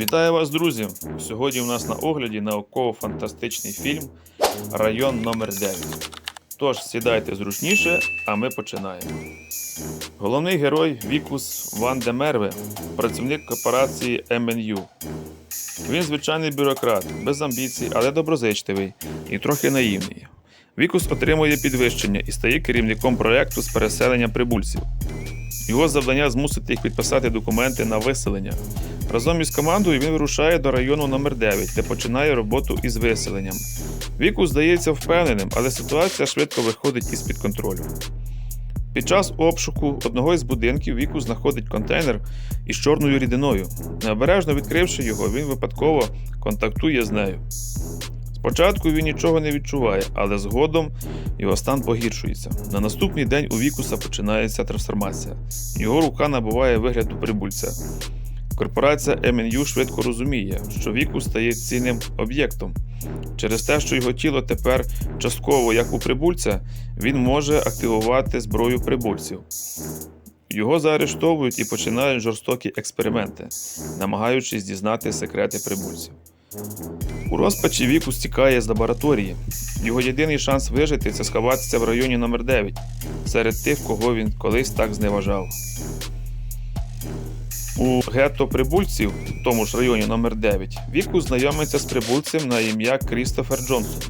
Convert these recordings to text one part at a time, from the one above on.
Вітаю вас, друзі! Сьогодні у нас на огляді науково-фантастичний фільм Район номер 9 Тож сідайте зручніше, а ми починаємо. Головний герой Вікус Ван де Мерве, працівник корпорації МНЮ. Він звичайний бюрократ, без амбіцій, але доброзичливий і трохи наївний. Вікус отримує підвищення і стає керівником проєкту з переселення прибульців. Його завдання змусити їх підписати документи на виселення. Разом із командою він вирушає до району номер 9 де починає роботу із виселенням. Віку здається впевненим, але ситуація швидко виходить із-під контролю. Під час обшуку одного із будинків Віку знаходить контейнер із чорною рідиною. Необережно відкривши його, він випадково контактує з нею. Спочатку він нічого не відчуває, але згодом його стан погіршується. На наступний день у Вікуса починається трансформація. Його рука набуває вигляду прибульця. Корпорація МНЮ швидко розуміє, що Вікус стає цінним об'єктом. Через те, що його тіло тепер частково як у прибульця, він може активувати зброю прибульців. Його заарештовують і починають жорстокі експерименти, намагаючись дізнати секрети прибульців. У розпачі Вікус тікає з лабораторії. Його єдиний шанс вижити це сховатися в районі номер 9 серед тих, кого він колись так зневажав. У гетто прибульців, в тому ж районі номер 9 Вікус знайомиться з прибульцем на ім'я Крістофер Джонсон.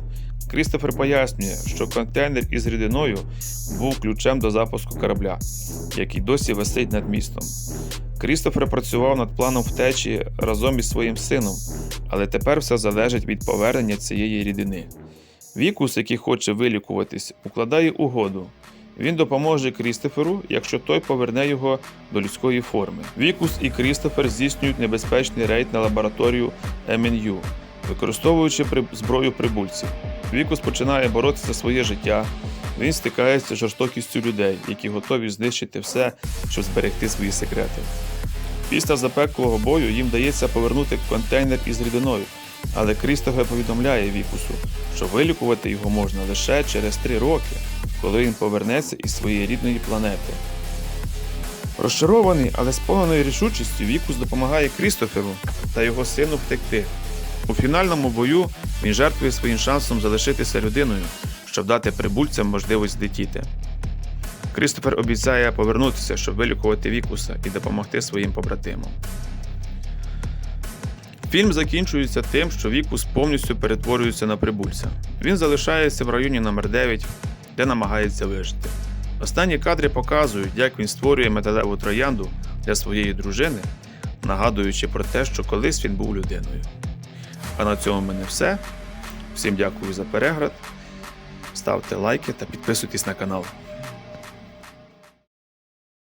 Крістофер пояснює, що контейнер із рідиною був ключем до запуску корабля, який досі висить над містом. Крістофер працював над планом втечі разом із своїм сином, але тепер все залежить від повернення цієї рідини. Вікус, який хоче вилікуватись, укладає угоду. Він допоможе Крістоферу, якщо той поверне його до людської форми. Вікус і Крістофер здійснюють небезпечний рейд на лабораторію МНЮ, використовуючи зброю прибульців. Вікус починає боротися за своє життя. Він стикається з жорстокістю людей, які готові знищити все, щоб зберегти свої секрети. Після запеклого бою їм вдається повернути контейнер із рідиною, але Крістофер повідомляє Вікусу, що вилікувати його можна лише через три роки, коли він повернеться із своєї рідної планети. Розчарований, але сповнений рішучістю, Вікус допомагає Крістоферу та його сину втекти. У фінальному бою він жертвує своїм шансом залишитися людиною, щоб дати прибульцям можливість летіти. Крістофер обіцяє повернутися, щоб вилікувати Вікуса і допомогти своїм побратимам. Фільм закінчується тим, що Вікус повністю перетворюється на прибульця. Він залишається в районі номер 9 де намагається вижити. Останні кадри показують, як він створює металеву троянду для своєї дружини, нагадуючи про те, що колись він був людиною. А на цьому в мене все. Всім дякую за перегляд. Ставте лайки та підписуйтесь на канал.